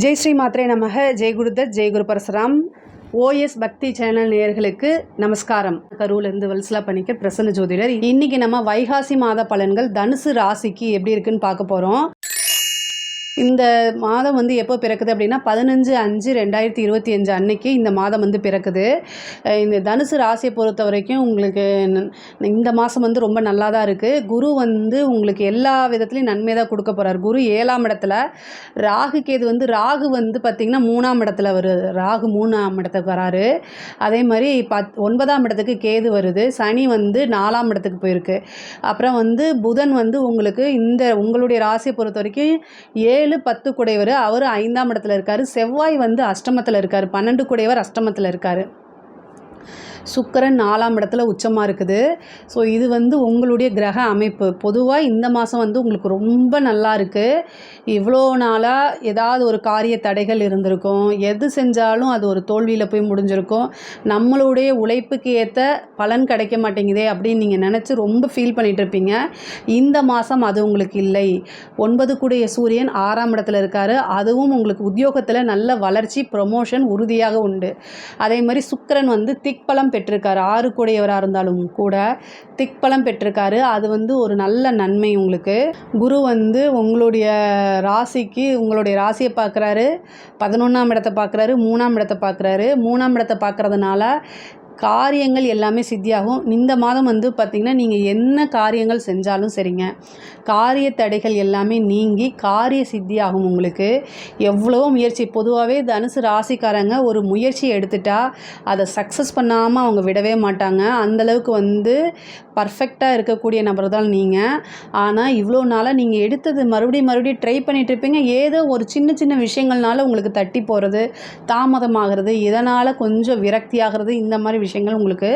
ஜெய் ஸ்ரீ மாத்ரே நமக. ஜெய் குருதத் ஜெய் குரு பரசுராம். ஓஎஸ் பக்தி சேனல் நேயர்களுக்கு நமஸ்காரம். கரூர்லேருந்து வல்சலா பண்ணிக்க பிரசன்ன ஜோதிடர். இன்னைக்கு நம்ம வைகாசி மாத பலன்கள் தனுசு ராசிக்கு எப்படி இருக்குன்னு பார்க்க போகிறோம் இந்த மாதம் வந்து எப்போ பிறக்குது அப்படின்னா பதினஞ்சு அஞ்சு ரெண்டாயிரத்தி இருபத்தி அஞ்சு அன்னைக்கு இந்த மாதம் வந்து பிறக்குது. இந்த தனுசு ராசியை பொறுத்த வரைக்கும் உங்களுக்கு இந்த மாதம் வந்து ரொம்ப நல்லா தான் இருக்குது குரு வந்து உங்களுக்கு எல்லா விதத்துலையும் நன்மை தான் கொடுக்க போகிறார் குரு ஏழாம் இடத்துல ராகு கேது வந்து ராகு வந்து பார்த்திங்கன்னா மூணாம் இடத்துல வருது. ராகு மூணாம் இடத்துக்கு வராரு. அதே மாதிரி பத் ஒன்பதாம் இடத்துக்கு கேது வருது. சனி வந்து நாலாம் இடத்துக்கு போயிருக்கு. அப்புறம் வந்து புதன் வந்து உங்களுக்கு இந்த உங்களுடைய ராசியை பொறுத்த வரைக்கும் ஏ ஏழு பத்து குடைவர் அவர் ஐந்தாம் இடத்துல இருக்கார். செவ்வாய் வந்து அஷ்டமத்தில் இருக்கார். பன்னெண்டு குடைவர் அஷ்டமத்தில் இருக்கார். சுக்கிரன் நாலாம் இடத்துல உச்சமாக இருக்குது. ஸோ இது வந்து உங்களுடைய கிரக அமைப்பு. பொதுவாக இந்த மாதம் வந்து உங்களுக்கு ரொம்ப நல்லா இருக்குது இவ்வளோ நாளாக ஏதாவது ஒரு காரிய தடைகள் இருந்திருக்கும். எது செஞ்சாலும் அது ஒரு தோல்வியில் போய் முடிஞ்சிருக்கும். நம்மளுடைய உழைப்புக்கு ஏற்ற பலன் கிடைக்க மாட்டேங்குதே அப்படின்னு நீங்கள் நினச்சி ரொம்ப ஃபீல் பண்ணிகிட்டு இருப்பீங்க. இந்த மாதம் அது உங்களுக்கு இல்லை. ஒன்பது கூடிய சூரியன் ஆறாம் இடத்துல இருக்காரு. அதுவும் உங்களுக்கு உத்தியோகத்தில் நல்ல வளர்ச்சி ப்ரொமோஷன் உறுதியாக உண்டு. அதே மாதிரி சுக்கிரன் வந்து திக்பலம் பெற்றிருக்காரு. ஆறு கூடையவராக இருந்தாலும் கூட திக்பலம் பெற்றிருக்காரு. அது வந்து ஒரு நல்ல நன்மை உங்களுக்கு. குரு வந்து உங்களுடைய ராசிக்கு உங்களுடைய ராசியை பார்க்குறாரு. பதினொன்றாம் இடத்தை பார்க்குறாரு மூணாம் இடத்தை பார்க்குறாரு. மூணாம் இடத்தை பார்க்குறதுனால காரியங்கள் எல்லாமே சித்தியாகும். இந்த மாதம் வந்து பார்த்திங்கன்னா நீங்கள் என்ன காரியங்கள் செஞ்சாலும் சரிங்க. காரிய தடைகள் எல்லாமே நீங்கி காரிய சித்தியாகும் உங்களுக்கு. எவ்வளவோ முயற்சி. பொதுவாகவே தனுசு ராசிக்காரங்க ஒரு முயற்சி எடுத்துட்டா அதை சக்ஸஸ் பண்ணாமல் அவங்க விடவே மாட்டாங்க. அந்தளவுக்கு வந்து பர்ஃபெக்டாக இருக்கக்கூடிய நபர் தான் நீங்கள் ஆனால் இவ்வளோ நாளாக நீங்கள் எடுத்தது மறுபடியும் மறுபடியும் ட்ரை பண்ணிகிட்டு இருப்பீங்க. ஏதோ ஒரு சின்ன சின்ன விஷயங்கள்னால உங்களுக்கு தட்டி போகிறது தாமதமாகிறது இதனால் கொஞ்சம் விரக்தியாகிறது இந்த மாதிரி விஷயங்கள் உங்களுக்கு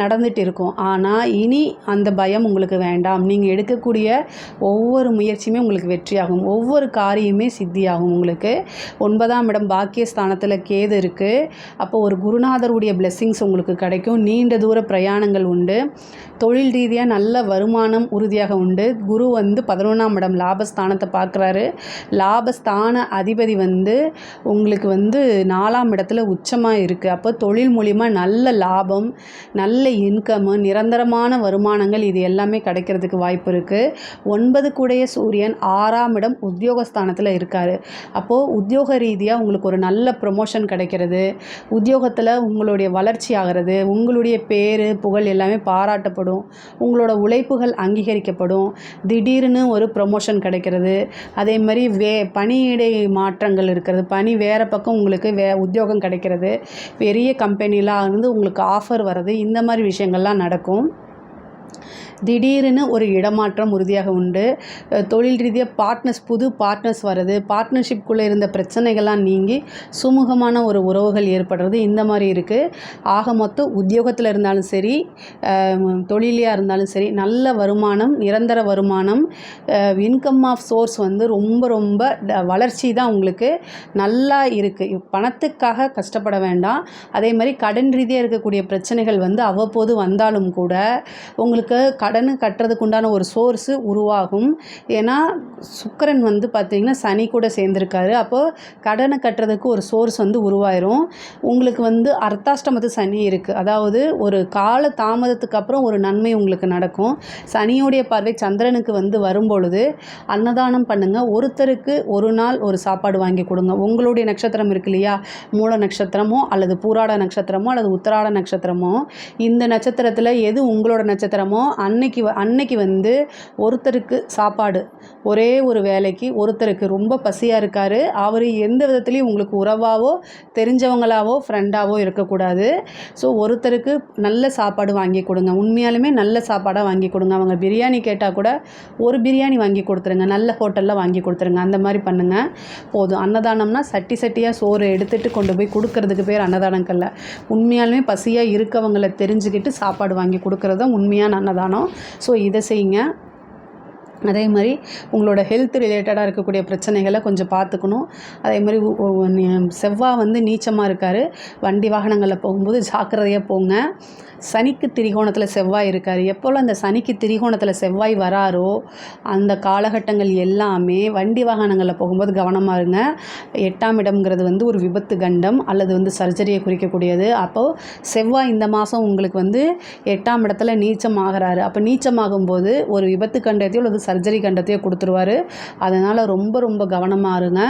நடந்துட்டு இருக்கும் ஆனால் இனி அந்த பயம் உங்களுக்கு வேண்டாம். நீங்கள் எடுக்கக்கூடிய ஒவ்வொரு முயற்சியுமே உங்களுக்கு வெற்றியாகும். ஒவ்வொரு காரியமே சித்தியாகும் உங்களுக்கு. ஒன்பதாம் இடம் பாக்கியஸ்தானத்தில் கேது இருக்குது அப்போ ஒரு குருநாதருடைய பிளெஸ்ஸிங்ஸ் உங்களுக்கு கிடைக்கும். நீண்ட தூர பிரயாணங்கள் உண்டு. தொழில் ரீதியாக நல்ல வருமானம் உறுதியாக உண்டு. குரு வந்து பதினொன்றாம் இடம் லாபஸ்தானத்தை பார்க்குறாரு. லாபஸ்தான அதிபதி வந்து உங்களுக்கு வந்து நாலாம் இடத்துல உச்சமாக இருக்குது அப்போ தொழில் மூலிமா நல்ல லாபம் நல்ல இன்கம்மு நிரந்தரமான வருமானங்கள் இது எல்லாமே கிடைக்கிறதுக்கு வாய்ப்பு இருக்குது ஒன்பது கூடைய சூரியன் ஆறாம் இடம் உத்தியோகஸ்தானத்தில் இருக்கார். அப்போது உத்தியோக ரீதியாக உங்களுக்கு ஒரு நல்ல ப்ரொமோஷன் கிடைக்கிறது. உத்தியோகத்தில் உங்களுடைய வளர்ச்சி ஆகிறது உங்களுடைய பேர் புகழ் எல்லாமே பாராட்டப்படும். உங்களோட உழைப்புகள் அங்கீகரிக்கப்படும். திடீர்னு ஒரு ப்ரொமோஷன் கிடைக்கிறது. அதே மாதிரி வே பணியிடை மாற்றங்கள் இருக்கிறது. பணி வேறு பக்கம் உங்களுக்கு வே உத்தியோகம் கிடைக்கிறது. பெரிய கம்பெனிலாம் இருந்து உங்களுக்கு ஆஃபர் வர்றது இந்த மாதிரி விஷயங்கள்லாம் நடக்கும். திடீர்னு ஒரு இடமாற்றம் உறுதியாக உண்டு. தொழில் ரீதியாக பார்ட்னர்ஸ் புது பார்ட்னர்ஸ் வர்றது பார்ட்னர்ஷிப்குள்ளே இருந்த பிரச்சனைகள்லாம் நீங்கி சுமூகமான ஒரு உறவுகள் ஏற்படுறது இந்த மாதிரி இருக்குது ஆக மொத்தம் உத்தியோகத்தில் இருந்தாலும் சரி தொழிலியாக இருந்தாலும் சரி நல்ல வருமானம் நிரந்தர வருமானம் இன்கம் ஆஃப் சோர்ஸ் வந்து ரொம்ப ரொம்ப வளர்ச்சி தான் உங்களுக்கு நல்லா இருக்குது பணத்துக்காக கஷ்டப்பட வேண்டாம். அதே மாதிரி கடன் ரீதியாக இருக்கக்கூடிய பிரச்சனைகள் வந்து அவ்வப்போது வந்தாலும் கூட உங்கள் உங்களுக்கு கடன் கட்டுறதுக்கு உண்டான ஒரு சோர்ஸு உருவாகும். ஏன்னா சுக்கரன் வந்து பார்த்திங்கன்னா சனி கூட சேர்ந்துருக்காரு. அப்போது கடனை கட்டுறதுக்கு ஒரு சோர்ஸ் வந்து உருவாயிரும். உங்களுக்கு வந்து அர்த்தாஷ்டமத்து சனி இருக்குது அதாவது ஒரு கால தாமதத்துக்கு அப்புறம் ஒரு நன்மை உங்களுக்கு நடக்கும். சனியோடைய பார்வை சந்திரனுக்கு வந்து வரும்பொழுது அன்னதானம் பண்ணுங்கள் ஒருத்தருக்கு ஒரு நாள் ஒரு சாப்பாடு வாங்கி கொடுங்க. உங்களுடைய நட்சத்திரம் இருக்கு இல்லையா? மூல நட்சத்திரமோ அல்லது பூராட நட்சத்திரமோ அல்லது உத்தராட நட்சத்திரமோ இந்த நட்சத்திரத்தில் எது உங்களோட நட்சத்திரம்? அன்னைக்கு வ- அன்னைக்கு வந்து ஒருத்தருக்கு சாப்பாடு. ஒரே ஒரு வேலைக்கு ஒருத்தருக்கு ரொம்ப பசியாக இருக்கார். அவர் எந்த விதத்துலேயும் உங்களுக்கு உறவாவோ தெரிஞ்சவங்களாவோ ஃப்ரெண்டாவோ இருக்கக்கூடாது. ஸோ ஒருத்தருக்கு நல்ல சாப்பாடு வாங்கி கொடுங்க. உண்மையாலுமே நல்ல சாப்பாடாக வாங்கி கொடுங்க. அவங்க பிரியாணி கேட்டால் கூட ஒரு பிரியாணி வாங்கி கொடுத்துருங்க. நல்ல ஹோட்டலில் வாங்கி கொடுத்துருங்க. அந்த மாதிரி பண்ணுங்கள் போதும். அன்னதானம்னா சட்டி சட்டியாக சோறு எடுத்துகிட்டு கொண்டு போய் கொடுக்கறதுக்கு பேர் அன்னதானங்கள்ல. உண்மையாலுமே பசியாக இருக்கவங்களை தெரிஞ்சுக்கிட்டு சாப்பாடு வாங்கி கொடுக்கறது உண்மையான உண்மையான அன்னதானம் ஸோ இதை செய்யுங்க. அதே மாதிரி உங்களோட ஹெல்த் ரிலேட்டடாக இருக்கக்கூடிய பிரச்சனைகளை கொஞ்சம் பார்த்துக்கணும். அதே மாதிரி செவ்வாய் வந்து நீச்சமாக இருக்கார். வண்டி வாகனங்களில் போகும்போது ஜாக்கிரதையாக போங்க. சனிக்கு திரிகோணத்தில் செவ்வாய் இருக்கார். எப்போல்லாம் அந்த சனிக்கு திரிகோணத்தில் செவ்வாய் வராரோ அந்த காலகட்டங்கள் எல்லாமே வண்டி வாகனங்களில் போகும்போது கவனமாக இருங்க. எட்டாம் இடம்ங்கிறது வந்து ஒரு விபத்து கண்டம் அல்லது வந்து சர்ஜரியை குறிக்கக்கூடியது. அப்போது செவ்வாய் இந்த மாதம் உங்களுக்கு வந்து எட்டாம் இடத்துல நீச்சம் ஆகிறாரு அப்போ நீச்சமாகும்போது ஒரு விபத்து கண்டத்தையோ அல்லது சர்ஜரி கண்டத்தையே கொடுத்துருவாரு. அதனால் ரொம்ப ரொம்ப கவனமாக இருங்க.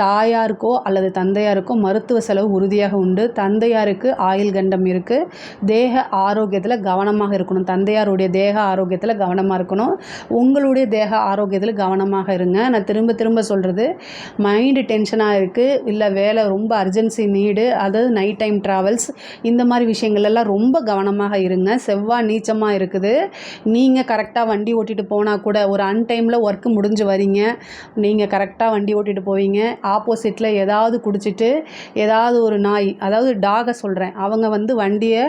தாயாருக்கோ அல்லது தந்தையாருக்கோ மருத்துவ செலவு உறுதியாக உண்டு. தந்தையாருக்கு ஆயுள் கண்டம் இருக்குது தேக ஆரோக்கியத்தில் கவனமாக இருக்கணும். தந்தையாருடைய தேக ஆரோக்கியத்தில் கவனமாக இருக்கணும். உங்களுடைய தேக ஆரோக்கியத்தில் கவனமாக இருங்க. நான் திரும்ப திரும்ப சொல்கிறது மைண்டு டென்ஷனாக இருக்குது இல்லை வேலை ரொம்ப அர்ஜென்சி நீடு அதாவது நைட் டைம் ட்ராவல்ஸ் இந்த மாதிரி விஷயங்கள்லாம் ரொம்ப கவனமாக இருங்க. செவ்வாய் நீச்சமாக இருக்குது. நீங்கள் கரெக்டாக வண்டி ஓட்டிகிட்டு போனால் கூட ஒரு ஒரு அன்டைமில் ஒர்க்கு முடிஞ்சு வரீங்க. நீங்கள் கரெக்டாக வண்டி ஓட்டிட்டு போவீங்க. ஆப்போசிட்டில் ஏதாவது குடிச்சிட்டு ஏதாவது ஒரு நாய் அதாவது டாகை சொல்கிறேன் அவங்க வந்து வண்டியை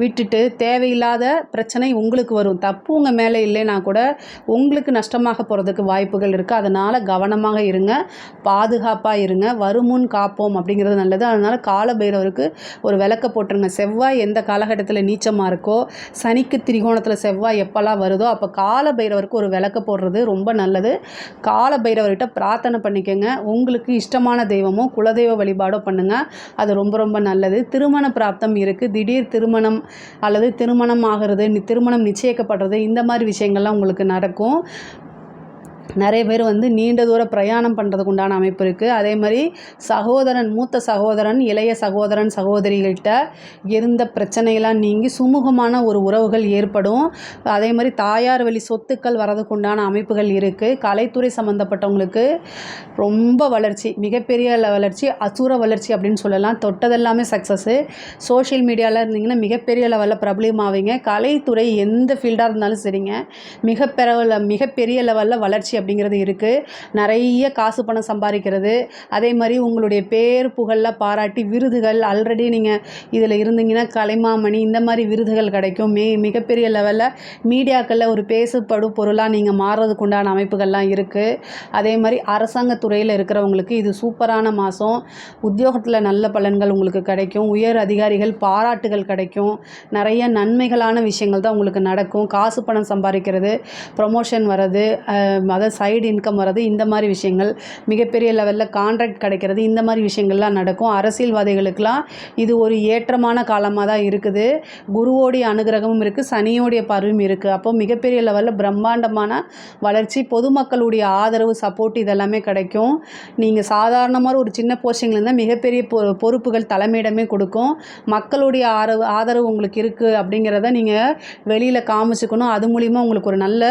விட்டுட்டு தேவையில்லாத பிரச்சனை உங்களுக்கு வரும். தப்பு உங்கள் மேலே இல்லைன்னா கூட உங்களுக்கு நஷ்டமாக போகிறதுக்கு வாய்ப்புகள் இருக்குது அதனால் கவனமாக இருங்க. பாதுகாப்பாக இருங்க. வருமுன் காப்போம் அப்படிங்கிறது நல்லது. அதனால் கால பைரவருக்கு ஒரு விளக்க போட்டுருங்க. செவ்வாய் எந்த காலகட்டத்தில் நீச்சமாக இருக்கோ சனிக்கு திரிகோணத்தில் செவ்வாய் எப்போல்லாம் வருதோ அப்போ கால பைரவருக்கு ஒரு விளக்க போடுறது ரொம்ப நல்லது. கால பைரவர்கிட்ட பிரார்த்தனை பண்ணிக்கோங்க. உங்களுக்கு இஷ்டமான தெய்வமோ குலதெய்வ வழிபாடோ பண்ணுங்கள் அது ரொம்ப ரொம்ப நல்லது. திருமண பிராப்தம் இருக்குது திடீர் திருமணம் அல்லது திருமணம் ஆகிறது திருமணம் நிச்சயிக்கப்படுறது இந்த மாதிரி விஷயங்கள்லாம் உங்களுக்கு நடக்கும். நிறைய பேர் வந்து நீண்ட தூர பிரயாணம் பண்ணுறதுக்கு உண்டான அமைப்பு இருக்குது அதே மாதிரி சகோதரன் மூத்த சகோதரன் இளைய சகோதரன் சகோதரிகள்கிட்ட இருந்த பிரச்சனையெல்லாம் நீங்கி சுமூகமான ஒரு உறவுகள் ஏற்படும். அதே மாதிரி தாயார் வழி சொத்துக்கள் வரதுக்கு உண்டான அமைப்புகள் இருக்குது கலைத்துறை சம்மந்தப்பட்டவங்களுக்கு ரொம்ப வளர்ச்சி மிகப்பெரிய வளர்ச்சி அசுர வளர்ச்சி அப்படின்னு சொல்லலாம். தொட்டதெல்லாமே சக்ஸஸ்ஸு சோஷியல் மீடியாவில் இருந்தீங்கன்னா மிகப்பெரிய லெவலில் பிரபலியமாவீங்க கலைத்துறை எந்த ஃபீல்டாக இருந்தாலும் சரிங்க. மிக மிகப்பெரிய லெவலில் வளர்ச்சி அப்படிங்கிறது இருக்குது நிறைய காசு பணம் சம்பாதிக்கிறது. அதே மாதிரி உங்களுடைய பேர் புகழில் பாராட்டி விருதுகள் ஆல்ரெடி நீங்கள் இதில் இருந்தீங்கன்னா கலைமாமணி இந்த மாதிரி விருதுகள் கிடைக்கும். மே மிகப்பெரிய லெவலில் மீடியாக்களில் ஒரு பேசப்படும் பொருளாக நீங்கள் மாறுறதுக்கு உண்டான அமைப்புகள்லாம் இருக்குது அதே மாதிரி அரசாங்க துறையில் இருக்கிறவங்களுக்கு இது சூப்பரான மாதம் உத்தியோகத்தில் நல்ல பலன்கள் உங்களுக்கு கிடைக்கும். உயர் அதிகாரிகள் பாராட்டுகள் கிடைக்கும். நிறைய நன்மைகளான விஷயங்கள் தான் உங்களுக்கு நடக்கும். காசு பணம் சம்பாதிக்கிறது ப்ரொமோஷன் வர்றது அஹ், அதாவது சைடு இன்கம் வர்றது இந்த மாதிரி விஷயங்கள் மிகப்பெரிய லெவலில் கான்ட்ராக்ட் கிடைக்கிறது இந்த மாதிரி விஷயங்கள்லாம் நடக்கும். அரசியல்வாதிகளுக்கெல்லாம் இது ஒரு ஏற்றமான காலமாக தான் இருக்குது. குருவோடைய அனுகிரகமும் இருக்குது சனியோடைய பார்வையும் இருக்குது அப்போ மிகப்பெரிய லெவலில் பிரம்மாண்டமான வளர்ச்சி பொதுமக்களுடைய ஆதரவு சப்போர்ட் இதெல்லாமே கிடைக்கும். நீங்கள் சாதாரணமாக ஒரு சின்ன போஸ்டிங்கில் இருந்தால் மிகப்பெரிய பொ பொறுப்புகள் தலைமையிடமே கொடுக்கும். மக்களுடைய ஆதரவு ஆதரவு உங்களுக்கு இருக்குது அப்படிங்கிறத நீங்கள் வெளியில் காமிச்சுக்கணும். அது மூலிமா உங்களுக்கு ஒரு நல்ல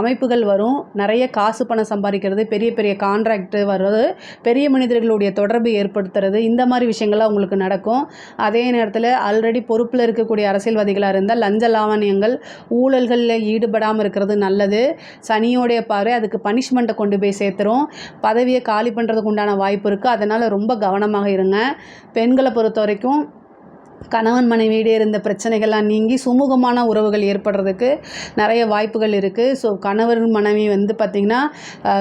அமைப்புகள் வரும். நிறைய காசு பணம் சம்பாதிக்கிறது பெரிய பெரிய கான்ட்ராக்ட் வர்றது பெரிய மனிதர்களுடைய தொடர்பு ஏற்படுத்துறது இந்த மாதிரி விஷயங்கள்லாம் உங்களுக்கு நடக்கும். அதே நேரத்தில் ஆல்ரெடி பொறுப்பில் இருக்கக்கூடிய அரசியல்வாதிகளாக இருந்தால் லஞ்ச லாவணியங்கள் ஊழல்களில் ஈடுபடாமல் இருக்கிறது நல்லது. சனியோடைய பார்வை அதுக்கு பனிஷ்மெண்ட்டை கொண்டு போய் சேர்த்துரும். பதவியை காலி பண்ணுறதுக்கு உண்டான வாய்ப்பு இருக்குது அதனால் ரொம்ப கவனமாக இருங்க. பெண்களை பொறுத்த வரைக்கும் கணவன் மனைவியிடையே இருந்த பிரச்சனைகள்லாம் நீங்கி சுமூகமான உறவுகள் ஏற்படுறதுக்கு நிறைய வாய்ப்புகள் இருக்குது ஸோ கணவர் மனைவி வந்து பார்த்திங்கன்னா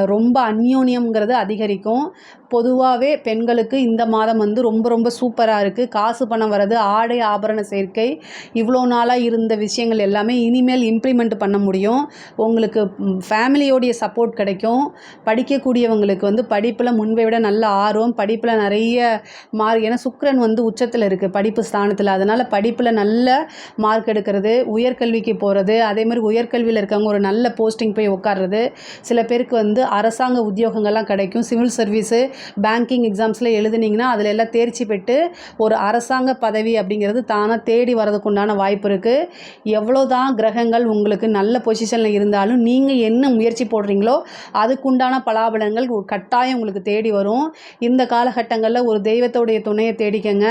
ரொம்ப அந்யோன்யம்ங்கிறது அதிகரிக்கும். பொதுவாகவே பெண்களுக்கு இந்த மாதம் வந்து ரொம்ப ரொம்ப சூப்பராக இருக்குது காசு பணம் வர்றது ஆடை ஆபரண சேர்க்கை இவ்வளோ நாளாக இருந்த விஷயங்கள் எல்லாமே இனிமேல் இம்ப்ளிமெண்ட் பண்ண முடியும். உங்களுக்கு ஃபேமிலியோடைய சப்போர்ட் கிடைக்கும். படிக்கக்கூடியவங்களுக்கு வந்து படிப்பில் முன்பை விட நல்ல ஆர்வம் படிப்பில் நிறைய மார்க் ஏன்னா சுக்கரன் வந்து உச்சத்தில் இருக்குது படிப்பு ஸ்தானத்தில். அதனால் படிப்பில் நல்ல மார்க் எடுக்கிறது உயர்கல்விக்கு போகிறது அதே மாதிரி உயர்கல்வியில் இருக்கவங்க ஒரு நல்ல போஸ்டிங் போய் உட்கார்றது சில பேருக்கு வந்து அரசாங்க உத்தியோகங்கள்லாம் கிடைக்கும் சிவில் சர்வீஸு பேங்கிங் எக்ஸாம்ஸில் எழுதுனீங்கன்னா அதில் எல்லாம் தேர்ச்சி பெற்று ஒரு அரசாங்க பதவி அப்படிங்கிறது தானாக தேடி வரதுக்கு உண்டான வாய்ப்பு இருக்குது எவ்வளோ தான் கிரகங்கள் உங்களுக்கு நல்ல பொசிஷனில் இருந்தாலும் நீங்கள் என்ன முயற்சி போடுறீங்களோ அதுக்குண்டான பலாபலங்கள் கட்டாயம் உங்களுக்கு தேடி வரும். இந்த காலகட்டங்களில் ஒரு தெய்வத்தோடைய துணையை தேடிக்கங்க.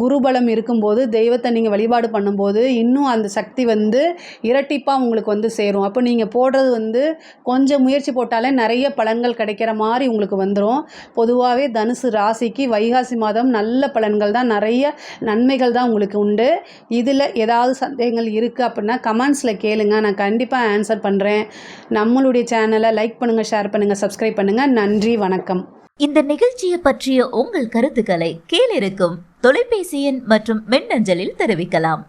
குருபலம் இருக்கும்போது தெய்வத்தை நீங்கள் வழிபாடு பண்ணும்போது இன்னும் அந்த சக்தி வந்து இரட்டிப்பாக உங்களுக்கு வந்து சேரும். அப்போ நீங்கள் போடுறது வந்து கொஞ்சம் முயற்சி போட்டாலே நிறைய பலன்கள் கிடைக்கிற மாதிரி உங்களுக்கு வந்துடும் பொதுவாகவே தனுசு ராசிக்கு வைகாசி மாதம் நல்ல பலன்கள் தான் நிறைய நன்மைகள் தான் உங்களுக்கு உண்டு. இதில் ஏதாவது சந்தேகங்கள் இருக்குது அப்படின்னா கமெண்ட்ஸில் கேளுங்க. நான் கண்டிப்பாக ஆன்சர் பண்ணுறேன் நம்மளுடைய சேனலை லைக் பண்ணுங்கள் ஷேர் பண்ணுங்கள் சப்ஸ்கிரைப் பண்ணுங்கள் நன்றி வணக்கம். இந்த நிகழ்ச்சியை பற்றிய உங்கள் கருத்துக்களை கீழிருக்கும் தொலைபேசி எண் மற்றும் மின்னஞ்சலில் தெரிவிக்கலாம்.